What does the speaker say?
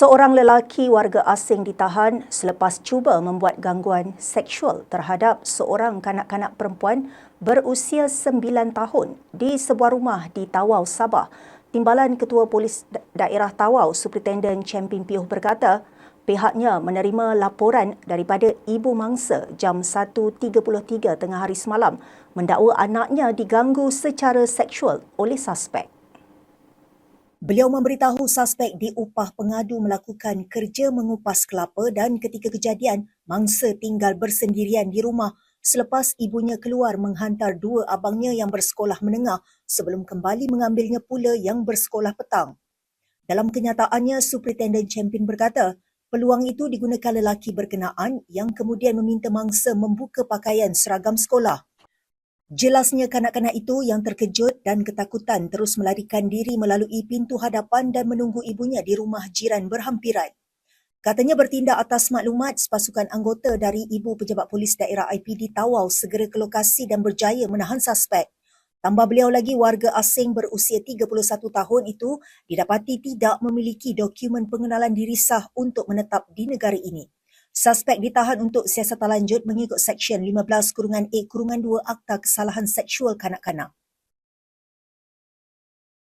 Seorang lelaki warga asing ditahan selepas cuba membuat gangguan seksual terhadap seorang kanak-kanak perempuan berusia 9 tahun di sebuah rumah di Tawau, Sabah. Timbalan Ketua Polis Daerah Tawau, Superintendent Champion Piuh berkata, pihaknya menerima laporan daripada ibu mangsa jam 1.33 tengah hari semalam mendakwa anaknya diganggu secara seksual oleh suspek. Beliau memberitahu suspek diupah pengadu melakukan kerja mengupas kelapa dan ketika kejadian, mangsa tinggal bersendirian di rumah selepas ibunya keluar menghantar dua abangnya yang bersekolah menengah sebelum kembali mengambilnya pula yang bersekolah petang. Dalam kenyataannya, Superintendent Champion berkata, peluang itu digunakan lelaki berkenaan yang kemudian meminta mangsa membuka pakaian seragam sekolah. Jelasnya kanak-kanak itu yang terkejut dan ketakutan terus melarikan diri melalui pintu hadapan dan menunggu ibunya di rumah jiran berhampiran. Katanya bertindak atas maklumat pasukan anggota dari Ibu Pejabat Polis Daerah IPD Tawau segera ke lokasi dan berjaya menahan suspek. Tambah beliau lagi warga asing berusia 31 tahun itu didapati tidak memiliki dokumen pengenalan diri sah untuk menetap di negara ini. Suspek ditahan untuk siasatan lanjut mengikut Seksyen 15-A-2 Akta Kesalahan Seksual Kanak-Kanak.